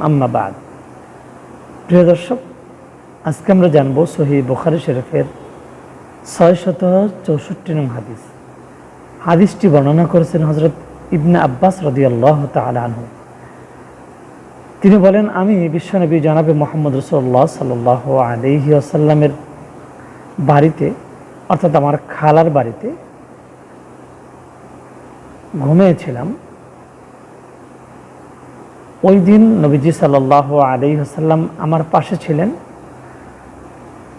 আম্মাবাদ প্রিয় দর্শক চৌষট্টি নং হাদিস। হাদিসটি বর্ণনা করেছেন হজরত ইবনে আব্বাস রদি তালু তিনি বলেন, আমি বিশ্বনবী জনাবে মোহাম্মদ রসুল্লাহ সাল আলহি বাড়িতে, অর্থাৎ আমার খালার বাড়িতে, ঘুমিয়েছিলাম। ওই দিন নবীজি সাল্লাহ আলি হাসাল্লাম আমার পাশে ছিলেন।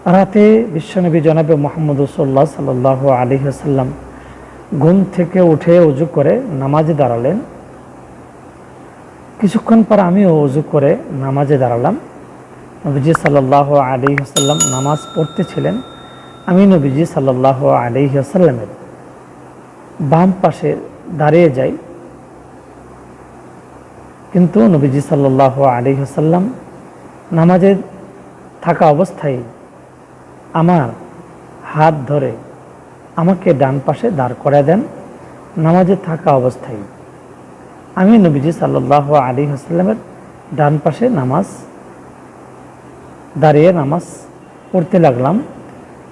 রাতে বিশ্বনবী জনাবে মোহাম্মদ রসোল্লা সাল্লাহ আলি হাসাল্লাম ঘুম থেকে উঠে উজু করে নামাজে দাঁড়ালেন। কিছুক্ষণ পর আমিও উজু করে নামাজে দাঁড়ালাম। নবীজি সাল্লাহ আলি হাসাল্লাম নামাজ পড়তেছিলেন। আমি নবীজি সাল্লাহ আলি হাসাল্লামের বাম পাশে দাঁড়িয়ে যাই। কিন্তু নবীজি সাল্লাহ আলী হাসাল্লাম নামাজে থাকা অবস্থায় আমার হাত ধরে আমাকে ডান পাশে দাঁড় করে দেন নামাজে থাকা অবস্থায়। আমি নবীজি সাল্লাহ আলী হাসাল্লামের ডান পাশে নামাজ দাঁড়িয়ে নামাজ পড়তে লাগলাম।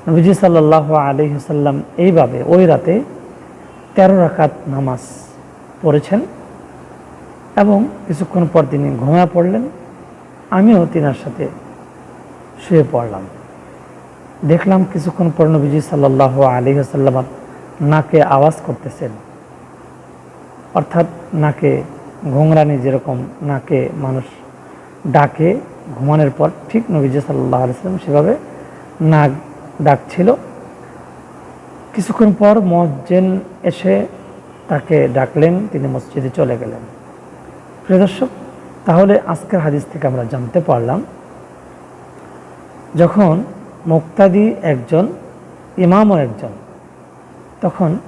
নবীজি সাল্লাহ আলী হাসাল্লাম এইভাবে ওই রাতে তেরো রাকাত নামাজ পড়েছেন। এবং কিছুক্ষণ পর তিনি ঘুমিয়ে পড়লেন। আমিও তিনার সাথে শুয়ে পড়লাম। দেখলাম কিছুক্ষণ পর নবীজি সাল্লাহ আলী আসাল্লাম নাকে আওয়াজ করতেছেন। অর্থাৎ নাকে ঘোংরানি যেরকম নাকে মানুষ ডাকে, ঘুমানোর পর ঠিক নবীজি সাল্লাহ আলিয়াল্লাম সেভাবে নাক ডাকছিল। কিছুক্ষণ পর মজ্জেন এসে তাকে ডাকলেন, তিনি মসজিদে চলে গেলেন। প্রিয় দর্শক, তাহলে আজকের হাদিস থেকে আমরা জানতে পারলাম, যখন মুক্তাদি একজন, ইমামও একজন, তখন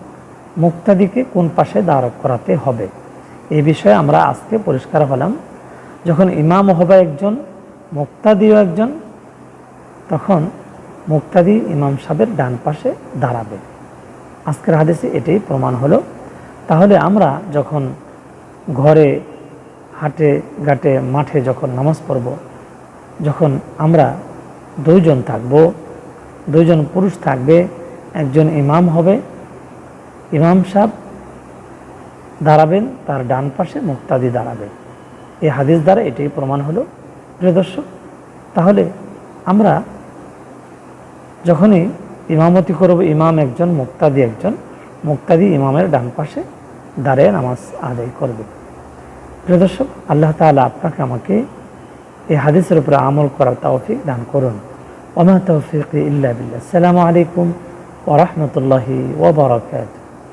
মুক্তাদিকে কোন পাশে দাঁড় করাতে হবে? এ বিষয়ে আমরা আজকে পরিষ্কার হলাম। যখন ইমাম হবে একজন, মুক্তাদিও একজন, তখন মুক্তাদি ইমাম সাহেবের ডান পাশে দাঁড়াবে। আজকের হাদিসে এটাই প্রমাণ হলো। তাহলে আমরা যখন ঘরে হাটে, ঘাটে, মাঠে যখন নামাজ পড়ব, যখন আমরা দুইজন থাকব, দুইজন পুরুষ থাকবে, একজন ইমাম হবে, ইমাম সাহেব দাঁড়াবেন, তার ডান পাশে মুক্তাদি দাঁড়াবে। এই হাদিস দ্বারা এটাই প্রমাণ হলো, প্রিয় দর্শক। তাহলে আমরা যখনই ইমামতি করব, ইমাম একজন, মুক্তাদি একজন, মুক্তাদি ইমামের ডান পাশে দাঁড়িয়ে নামাজ আদায় করবে। প্রিয় দর্শক, আল্লাহ তালা আপনাকে আমাকে এই হাদিসের উপরে আমল করার তৌফিক দান করুন। ওমা তৌফিক ইল্লা বিল্লাহ। সালামু আলাইকুম ওরহমতুল্লাহি ওবরাকাত